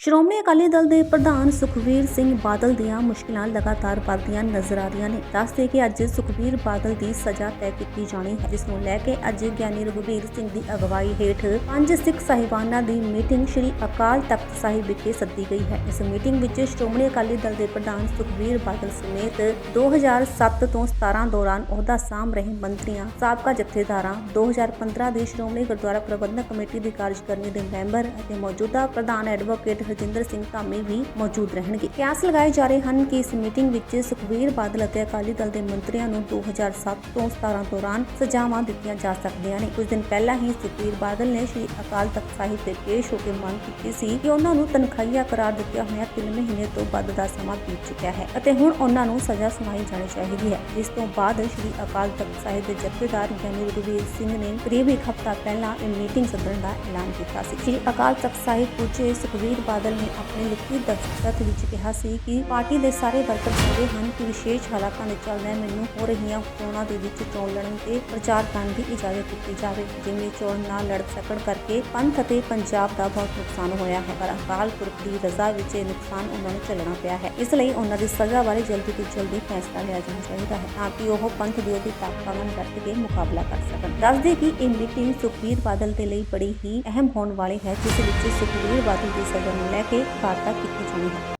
ਸ਼੍ਰੋਮਣੀ ਅਕਾਲੀ ਦਲ ਦੇ ਪ੍ਰਧਾਨ ਸੁਖਵੀਰ ਸਿੰਘ ਬਾਦਲ ਦੀਆਂ ਮੁਸ਼ਕਿਲਾਂ ਲਗਾਤਾਰ ਵੱਧਦੀਆਂ ਨਜ਼ਰ ਆ ਰਹੀਆਂ ਨੇ। ਦੱਸਦੇ ਕਿ ਅੱਜ ਸੁਖਵੀਰ ਬਾਦਲ ਦੀ ਸਜ਼ਾ ਤੈਅ ਕੀਤੀ ਜਾਣੀ ਹੈ, ਜਿਸ ਨੂੰ ਲੈ ਕੇ ਅੱਜ ਗਿਆਨੀ ਰਘੁਵੀਰ ਸਿੰਘ ਦੀ ਅਗਵਾਈ ਹੇਠ ਪੰਜ ਸਿੱਖ ਸਾਹਿਬਾਨਾਂ ਦੀ ਮੀਟਿੰਗ ਸ੍ਰੀ ਅਕਾਲ ਤਖਤ ਸਾਹਿਬ ਵਿਖੇ ਸੱਦੀ ਗਈ ਹੈ। ਇਸ ਮੀਟਿੰਗ ਵਿੱਚ ਸ਼੍ਰੋਮਣੀ ਅਕਾਲੀ ਦਲ ਦੇ ਪ੍ਰਧਾਨ ਸੁਖਵੀਰ ਬਾਦਲ ਸਮੇਤ 2007 ਤੋਂ 17 ਦੌਰਾਨ ਅਹੁਦਾ ਸਾਂਭ ਰਹੇ ਮੰਤਰੀਆਂ, ਸਾਬਕਾ ਜਥੇਦਾਰਾਂ 2015 ਦੀ ਸ਼੍ਰੋਮਣੀ ਗੁਰਦੁਆਰਾ ਪ੍ਰਬੰਧਕ ਕਮੇਟੀ ਦੀ ਕਾਰਜਕਾਰਨੀ ਦੇ ਮੈਂਬਰ ਅਤੇ ਮੌਜੂਦਾ ਪ੍ਰਧਾਨ ਐਡਵੋਕੇਟ ਹਰਜਿੰਦਰ ਸਿੰਘ ਧਾਮੀ ਵੀ ਮੌਜੂਦ ਰਹਿਣਗੇ। ਕਿਆਸ ਲਗਾਏ ਜਾ ਰਹੇ ਹਨ ਕਿ ਇਸ ਮੀਟਿੰਗ ਵਿੱਚ ਸੁਖਵੀਰ ਬਾਦਲ ਅਤੇ ਅਕਾਲੀ ਦਲ ਦੇ ਮੰਤਰੀਆਂ ਨੂੰ 2007 ਤੋਂ 17 ਦੌਰਾਨ ਸਜ਼ਾਵਾਂ ਦਿੱਤੀਆਂ ਜਾ ਸਕਦੀਆਂ ਨੇ। ਕੁਝ ਦਿਨ ਪਹਿਲਾਂ ਹੀ ਸੁਖਵੀਰ ਬਾਦਲ ਨੇ ਸ਼੍ਰੀ ਅਕਾਲ ਤਖਤ ਸਾਹਿਬ ਤੇ ਪੇਸ਼ ਹੋ ਕੇ ਮੰਗ ਕੀਤੀ ਸੀ ਕਿ ਉਹਨਾਂ ਨੂੰ ਤਨਖਾਹੀਆ ਕਰਾਰ ਦਿੱਤਿਆ ਹੋਇਆ 3 ਮਹੀਨੇ ਤੋਂ ਵੱਧ ਦਾ ਸਮਾਂ ਬੀਤ ਚੁੱਕਿਆ ਹੈ ਅਤੇ ਹੁਣ ਉਹਨਾਂ ਨੂੰ ਸਜ਼ਾ ਸੁਣਾਈ ਜਾਣੀ ਚਾਹੀਦੀ ਹੈ। ਜਿਸ ਤੋਂ ਬਾਅਦ ਸ਼੍ਰੀ ਅਕਾਲ ਤਖਤ ਸਾਹਿਬ ਦੇ ਜਥੇਦਾਰ ਗਿਆਨੀ ਰਘਵੀਰ ਸਿੰਘ ਨੇ ਕਰੀਬ ਇੱਕ ਹਫ਼ਤਾ ਪਹਿਲਾਂ ਇਹ ਮੀਟਿੰਗ ਸੱਦਣ ਦਾ ਐਲਾਨ ਕੀਤਾ ਸੀ। ਸ਼੍ਰੀ ਅਕਾਲ ਤਖਤ ਸਾਹਿਬ ਪੁੱਜੇ ਸੁਖਵੀਰ ਬਾਦਲ ਬਾਦਲ ਨੇ ਆਪਣੇ ਲਿਖਤੀ ਦਸਤਖਤ ਵਿੱਚ ਕਿਹਾ ਸੀ ਕਿ ਪਾਰਟੀ ਦੇ ਸਾਰੇ ਵਰਕਰ ਚਾਹੁੰਦੇ ਹਨ ਕਿ ਵਿਸ਼ੇਸ਼ ਹਾਲਾਤਾਂ ਦੇ ਚੱਲਦਿਆਂ ਮੈਨੂੰ ਹੋ ਰਹੀਆਂ ਚੋਣਾਂ ਦੇ ਵਿੱਚ ਚੋਣ ਲੜਨ ਤੇ ਪ੍ਰਚਾਰ ਕਰਨ ਦੀ ਇਜਾਜ਼ਤ ਦਿੱਤੀ ਜਾਵੇ, ਜਿਵੇਂ ਚੋਣ ਨਾ ਲੜ ਸਕਣ ਕਰਕੇ ਪੰਥ ਅਤੇ ਪੰਜਾਬ ਦਾ ਬਹੁਤ ਨੁਕਸਾਨ ਹੋਇਆ ਹੈ। ਪਰ ਅਕਾਲ ਪੁਰਖ ਦੀ ਰਜ਼ਾ ਵਿੱਚ ਇਹ ਨੁਕਸਾਨ ਉਹਨਾਂ ਨੂੰ ਝੱਲਣਾ ਪਿਆ ਹੈ। ਇਸ ਲਈ ਉਹਨਾਂ ਦੀ ਸਜ਼ਾ ਬਾਰੇ ਜਲਦੀ ਤੋਂ ਜਲਦੀ ਫੈਸਲਾ ਲਿਆ ਜਾਣਾ ਚਾਹੀਦਾ ਹੈ ਤਾਂ ਕਿ ਉਹ ਪੰਥ ਵਿਰੋਧੀ ਤਾਕਤਾਂ ਨਾਲ ਡਟ ਕੇ ਮੁਕਾਬਲਾ ਕਰ ਸਕਣ। ਦੱਸਦੇ ਕਿ ਇਹ ਮੀਟਿੰਗ ਸੁਖਬੀਰ ਬਾਦਲ ਦੇ ਲਈ ਬੜੀ ਹੀ ਅਹਿਮ ਹੋਣ ਵਾਲੀ ਹੈ, ਜਿਸ ਵਿੱਚ ਸੁਖਬੀਰ ਬਾਦਲ ਦੀ ਸਜ਼ਾ ਨੂੰ ਲੈ ਕੇ ਵਾਰਤਾ ਕੀਤੀ ਜਾਣੀ ਹੈ।